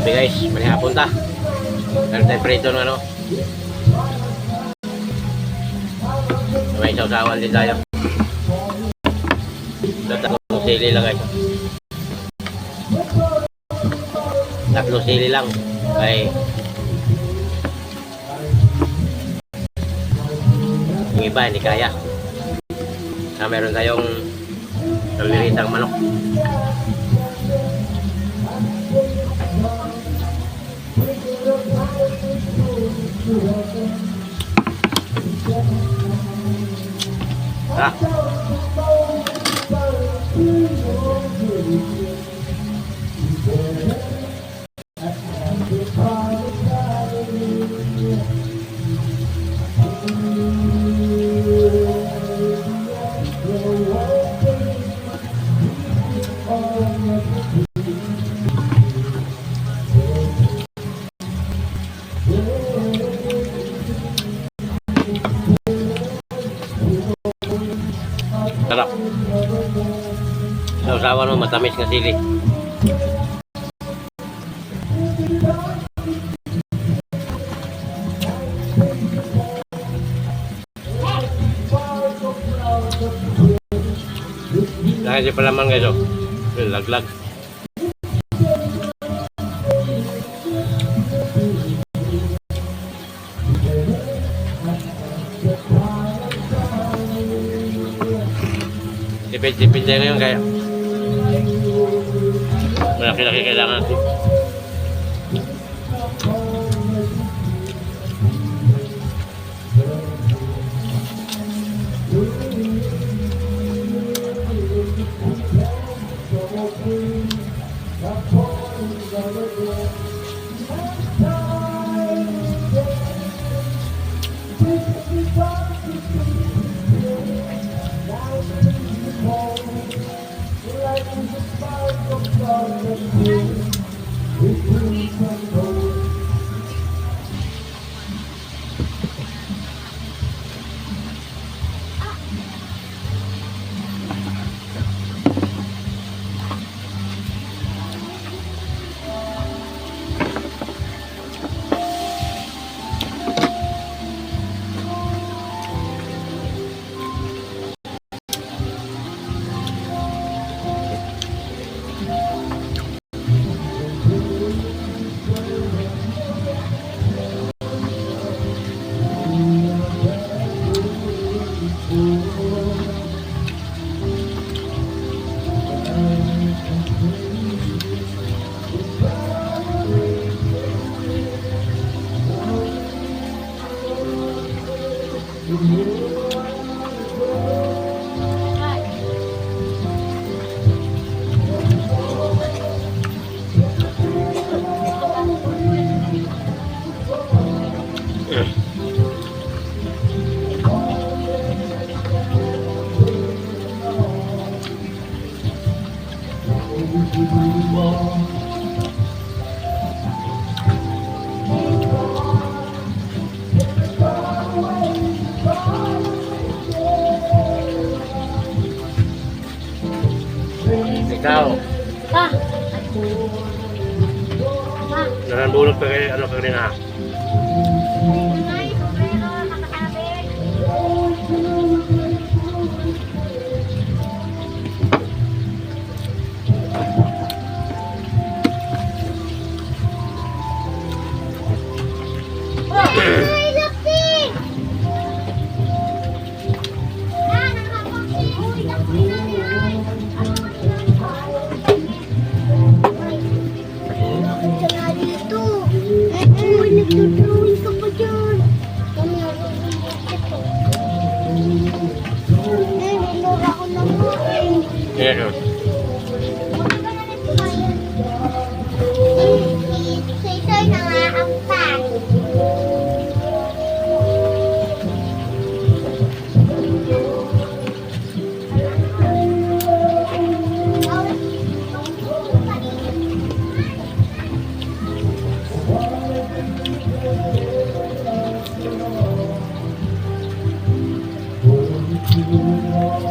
gabi guys, manihapon ta. Meron tayong ng ano. May sausawan din tayo. Tatlong sili lang guys. Tatlong sili lang. Ay. Yung iba hindi kaya. Ah, meron tayong naliritang manok. Ah. Matamis nga sili. Dahil pa laman guys, oh. Laglag. Tipid-tipid tayo ngayon kaya kailangan ko. Ikaw, Pa! Pa! nanandulog ka kay ano ka rin ha? Uy, nagdudrawing ka pa dyan. Kami Eh, minura ko na mo eh. 主啊。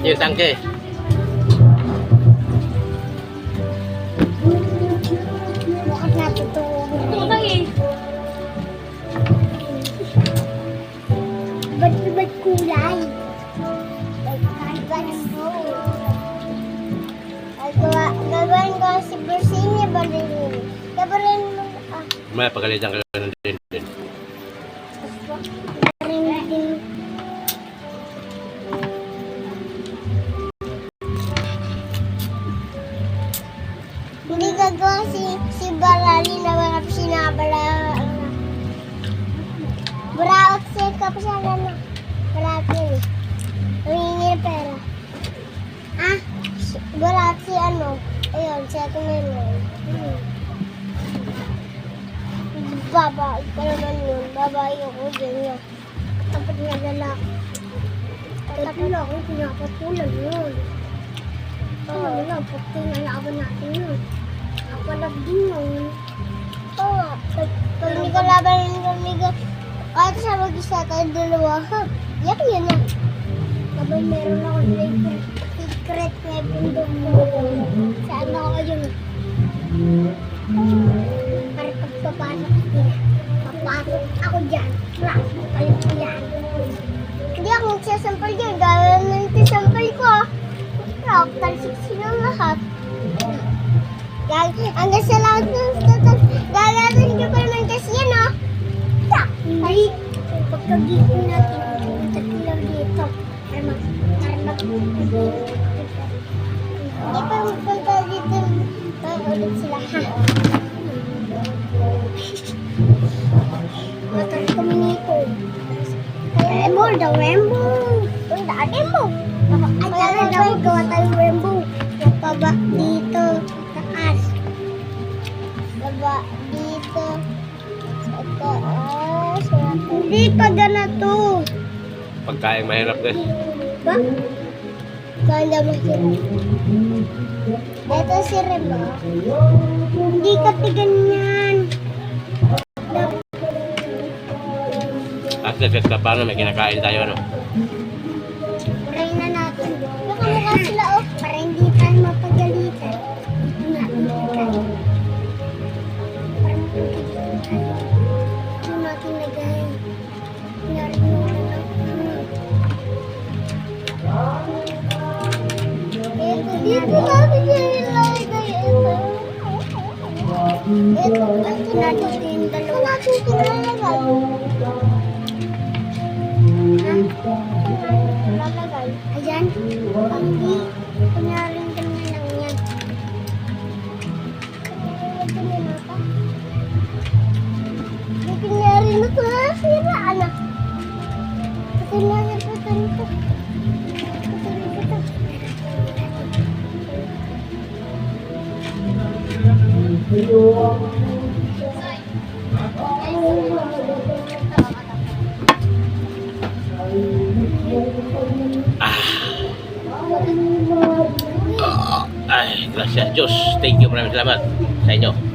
Yung tangke. Natutulog? Utang eh. Ba't ba't kulay? Gagawin ko si Bersini balinin. Gabarin mo, ah, May pagalitan ka Hindi gagawa si, si Barali na pa sinabala. Buraot si kapasala na. Buraot yun eh. Humingi ng pera. Ah, buraot si ano. Ayun, si Ate Menon. Hmm. Babae ka naman yun. Babae ako din niya. Dapat niya lalaki. Dapat na ako pinapatulan yun. Oh. Pati nalaban natin yun. Ako lang din yun. Oo. Pag, hindi ko laban, hindi ko... Kahit sa mag-isa tayo dalawa, ha? Yan yun na. Meron ako secret, secret weapon doon. Saan ako yun? Para pagpapasok nila. Papasok ako dyan. Class, kayo ko yan. Hindi ako magsasampal dyan. Gaya ng sasampal ko. ah. Rock, talsik silang lahat. Gag hanggang sa lahat ng status. Gagawin ko pa naman kasi yan, oh. Ay, pagkagising natin, tatlo lang dito. Para mag... Para. Hindi pa magpunta dito. Ay, ulit sila, ha? Matar kami nito. Rainbow, the rainbow. Punta, rainbow. Ay, tara daw, gawa tayong rainbow. Baba dito, Baba dito, sa taas. Hindi pa ganito. Pagkain mahirap guys. Ba? Kaya mahirap. Ito si Rema. Hindi ka ganyan. At effect ka paano may kinakain tayo ano. Pray na natin. Nakamukha sila oh. Ito, dito Ay, gracias Diyos. Thank you maraming salamat sa inyo.